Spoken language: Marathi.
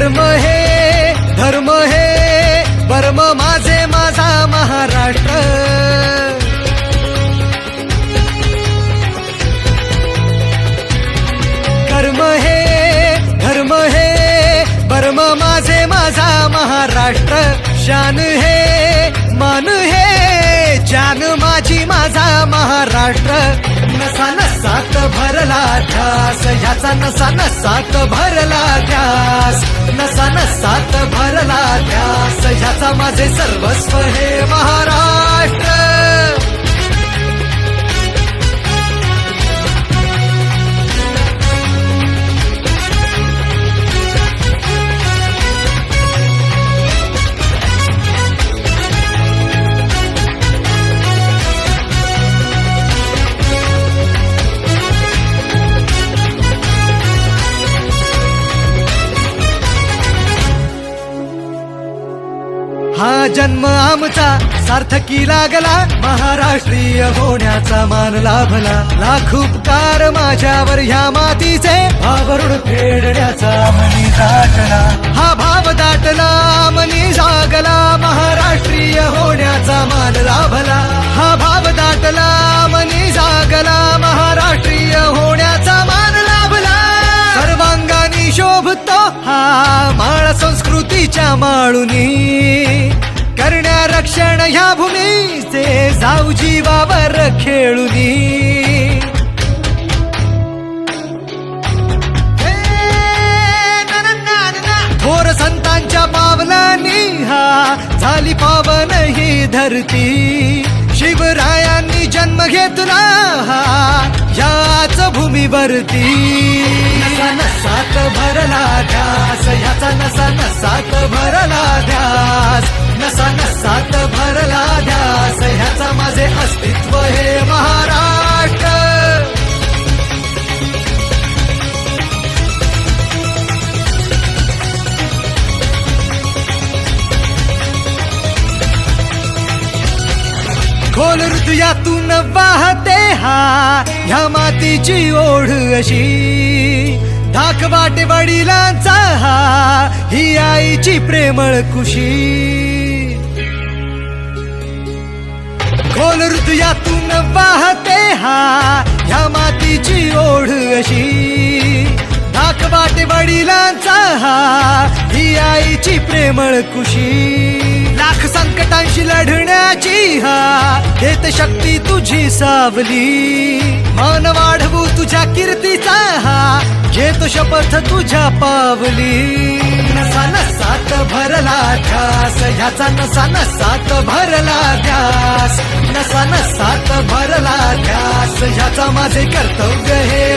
धर्म हे धर्म हे बर्म माझे माझा महाराष्ट्र. धर्म हे धर्म हे वर्म माझे माझा महाराष्ट्र. शान हे मान हे जान माझी माझा महाराष्ट्र. नसा नसात भरला ध्यास ह्याचा नसा नसात भरला ध्यास. माझे सर्वस्व हे हा जन्म आमचा सार्थकी लागला. महाराष्ट्रीय होण्याचा मान लाभला. लाख उपकार माझ्यावर ह्या मातीचे भावरुड फेडण्याचा मनी दाटला. हा भाव दाटला मनी जागला. महाराष्ट्रीय होण्याचा मान लाभला. हा भाव दाटला मनी जागला. महाराष्ट्रीय होण्याचा मान लाभला. सर्वांगानी शोभतो हा माळ संस्कृतीच्या माळुनी. रक्षण ह्या भूमीचे जाऊ जीवावर खेळुनी हे, थोर संतांच्या पावलांनी हा झाली पावन ही धरती. शिवरायांनी जन्म घेतला याच भूमीवरती. नसा नसात भरला ध्यास. ह्याचा नसा नसात हे महाराष्ट्र. खोल हृदयातून वाहते हा ह्या मातीची ओढ अशी. धाक वाटे वडिलांचा हा ही आईची प्रेमळ कुशी खोल हृदयातून वाहते हा. ह्या मातीची ओढ अशी. धाक वाटे वडिलांचा हा. ही आईची प्रेमळ खुशी. लाख संकटांशी लढण्या देत शक्ती तुझी सावली. मान वाढवू तुझ्या कीर्तीचा हा. घेतो शपथ तुझ्या पावली. नसा नसात भरला ध्यास. ह्याचा नसा नसात भरला ध्यास. नसा नसात भरला ध्यास. ह्याचा माझे कर्तव्य हे